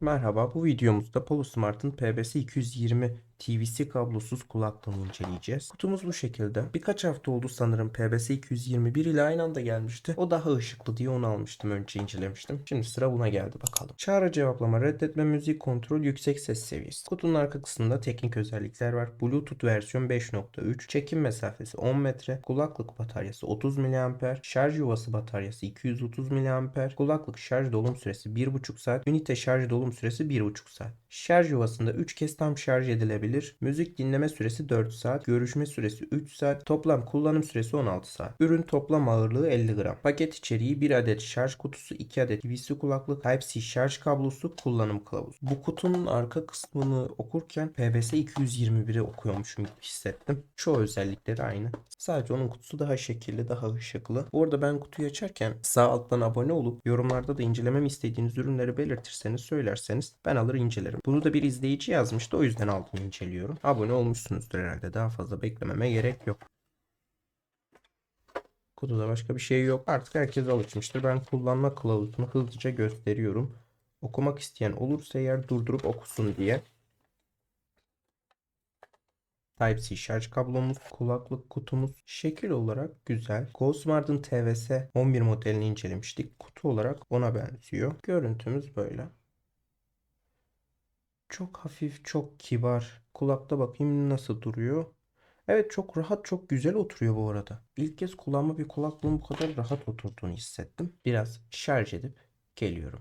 Merhaba, bu videomuzda PoloSmart'ın PBS220 TVC kablosuz kulaklığını inceleyeceğiz. Kutumuz bu şekilde. Birkaç hafta oldu sanırım PBS221 ile aynı anda gelmişti. O daha ışıklı diye onu almıştım önce incelemiştim. Şimdi sıra buna geldi bakalım. Çağrı cevaplama, reddetme, müzik kontrol, yüksek ses seviyesi. Kutunun arka kısmında teknik özellikler var. Bluetooth versiyon 5.3, çekim mesafesi 10 metre, kulaklık bataryası 30 mAh, şarj yuvası bataryası 230 mAh, kulaklık şarj dolum süresi 1.5 saat, ünite şarj dolum süresi 1.5 saat. Şarj yuvasında 3 kez tam şarj edilebilir. Müzik dinleme süresi 4 saat, görüşme süresi 3 saat, toplam kullanım süresi 16 saat. Ürün toplam ağırlığı 50 gram. Paket içeriği 1 adet şarj kutusu, 2 adet TVC kulaklık, Type-C şarj kablosu, kullanım kılavuzu. Bu kutunun arka kısmını okurken PBS 221'i okuyormuşum gibi hissettim. Çoğu özellikleri aynı. Sadece onun kutusu daha şekilli, daha ışıklı. Bu arada ben kutuyu açarken sağ alttan abone olup yorumlarda da incelememi istediğiniz ürünleri belirtirseniz söylerseniz ben alır incelerim. Bunu da bir izleyici yazmıştı o yüzden aldım inceliyorum. Abone olmuşsunuzdur herhalde. Daha fazla beklememe gerek yok. Kutuda başka bir şey yok. Artık herkes alışmıştır. Ben kullanma kılavuzunu hızlıca gösteriyorum. Okumak isteyen olursa eğer durdurup okusun diye. Type-C şarj kablomuz, kulaklık kutumuz şekil olarak güzel. GoSmart'ın TVS 11 modelini incelemiştik. Kutu olarak ona benziyor. Görüntümüz böyle. Çok hafif, çok kibar. Kulakta bakayım nasıl duruyor. Evet çok rahat, çok güzel oturuyor bu arada. İlk kez kullanma bir kulaklığın bu kadar rahat oturduğunu hissettim. Biraz şarj edip geliyorum.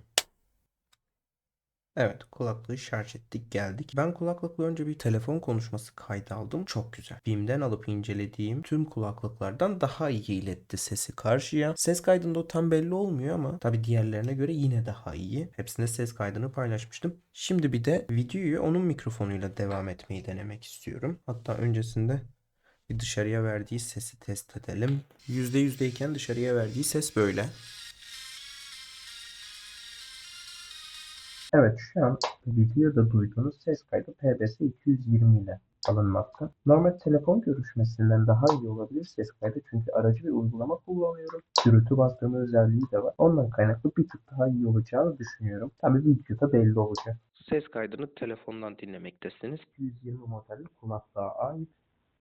Evet kulaklığı şarj ettik geldik. Ben kulaklıkla önce bir telefon konuşması kaydı aldım. Çok güzel. BİM'den alıp incelediğim tüm kulaklıklardan daha iyi iletti sesi karşıya. Ses kaydında o tam belli olmuyor ama tabi diğerlerine göre yine daha iyi. Hepsinde ses kaydını paylaşmıştım. Şimdi bir de videoyu onun mikrofonuyla devam etmeyi denemek istiyorum. Hatta öncesinde bir dışarıya verdiği sesi test edelim. %100'deyken dışarıya verdiği ses böyle. Evet şu an videoda duyduğunuz ses kaydı PBS 220 ile alınmakta. Normal telefon görüşmesinden daha iyi olabilir ses kaydı çünkü aracı bir uygulama kullanıyorum. Gürültü bastırma özelliği de var. Ondan kaynaklı bir tık daha iyi olacağını düşünüyorum. Tabii videoda belli olacak. Ses kaydını telefondan dinlemektesiniz. 220 model kulaklığa ait.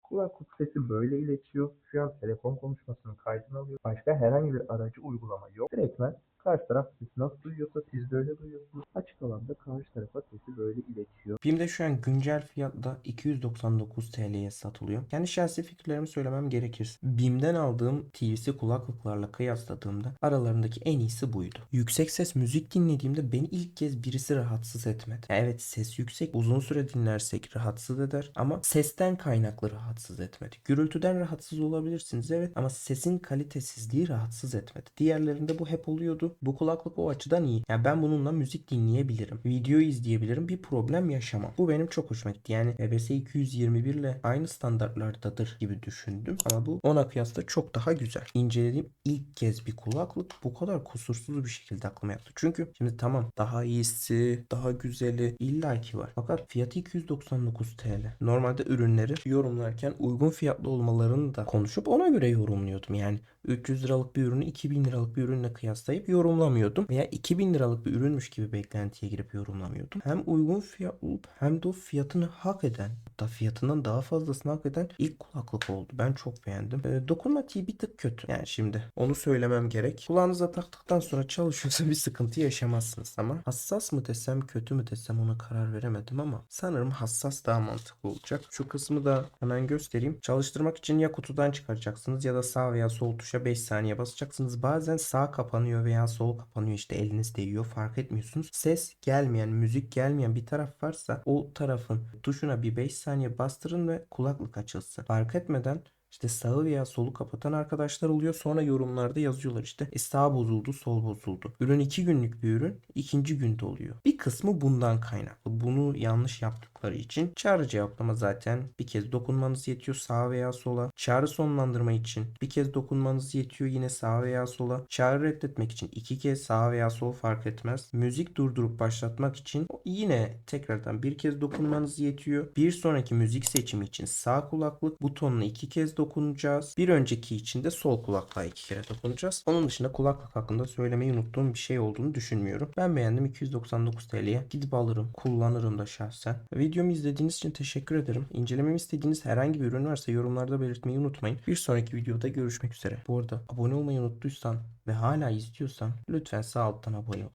Kulaklık sesi böyle iletiyor. Şu an telefon konuşmasının kaydını alıyor. Başka herhangi bir aracı uygulama yok. Direktmen karşı taraf sesi nasıl duyuyorsa siz de öyle duyuyorsunuz. Açık alanda karşı tarafa sesi böyle iletiyor. BİM'de şu an güncel fiyatta 299 TL'ye satılıyor. Kendi şahsi fikirlerimi söylemem gerekirse. BİM'den aldığım TVC kulaklıklarla kıyasladığımda aralarındaki en iyisi buydu. Yüksek ses müzik dinlediğimde beni ilk kez birisi rahatsız etmedi. Ya evet ses yüksek uzun süre dinlersek rahatsız eder ama sesten kaynaklı rahatsız etmedi. Gürültüden rahatsız olabilirsiniz evet ama sesin kalitesizliği rahatsız etmedi. Diğerlerinde bu hep oluyordu. Bu kulaklık o açıdan iyi. Yani ben bununla müzik dinleyebilirim. Video izleyebilirim. Bir problem yaşamam. Bu benim çok hoşuma gitti. Yani EBS 221 ile aynı standartlardadır gibi düşündüm. Ama bu ona kıyasla çok daha güzel. İncelediğim ilk kez bir kulaklık bu kadar kusursuz bir şekilde aklıma yattı. Çünkü şimdi tamam daha iyisi, daha güzeli illaki var. Fakat fiyatı 299 TL. Normalde ürünleri yorumlarken uygun fiyatlı olmalarını da konuşup ona göre yorumluyordum. Yani 300 liralık bir ürünü 2000 liralık bir ürünle kıyaslayıp yorumlamıyordum. Veya 2000 liralık bir ürünmüş gibi beklentiye girip yorumlamıyordum. Hem uygun fiyatlı olup hem de o fiyatını hak eden hatta fiyatından daha fazlasını hak eden ilk kulaklık oldu. Ben çok beğendim. E, dokunmatiği bir tık kötü. Yani şimdi onu söylemem gerek. Kulağınıza taktıktan sonra çalışıyorsa bir sıkıntı yaşamazsınız ama hassas mı desem kötü mü desem ona karar veremedim ama sanırım hassas daha mantıklı olacak. Şu kısmı da hemen göstereyim. Çalıştırmak için ya kutudan çıkaracaksınız ya da sağ veya sol tuşa 5 saniye basacaksınız. Bazen sağ kapanıyor veya sol kapanıyor işte eliniz değiyor fark etmiyorsunuz. Ses gelmeyen, müzik gelmeyen bir taraf varsa o tarafın tuşuna bir 5 saniye bastırın ve kulaklık açılsın. Fark etmeden işte sağı veya solu kapatan arkadaşlar oluyor. Sonra yorumlarda yazıyorlar işte e, sağ bozuldu, sol bozuldu. Ürün 2 günlük bir ürün ikinci günde oluyor. Bir kısmı bundan kaynaklı. Bunu yanlış yaptıkları için çağrı cevaplama zaten bir kez dokunmanız yetiyor sağa veya sola. Çağrı sonlandırma için bir kez dokunmanız yetiyor yine sağa veya sola. Çağrı reddetmek için iki kez sağ veya sol fark etmez. Müzik durdurup başlatmak için yine tekrardan bir kez dokunmanız yetiyor. Bir sonraki müzik seçimi için sağ kulaklık butonuna iki kez dokunacağız. Bir önceki için de sol kulaklığa iki kere dokunacağız. Onun dışında kulaklık hakkında söylemeyi unuttuğum bir şey olduğunu düşünmüyorum. Ben beğendim 299 TL'ye gidip alırım. Kullanırım da şahsen. Videomu izlediğiniz için teşekkür ederim. İncelememi istediğiniz herhangi bir ürün varsa yorumlarda belirtmeyi unutmayın. Bir sonraki videoda görüşmek üzere. Bu arada abone olmayı unuttuysan ve hala izliyorsan lütfen sağ alttan abone ol.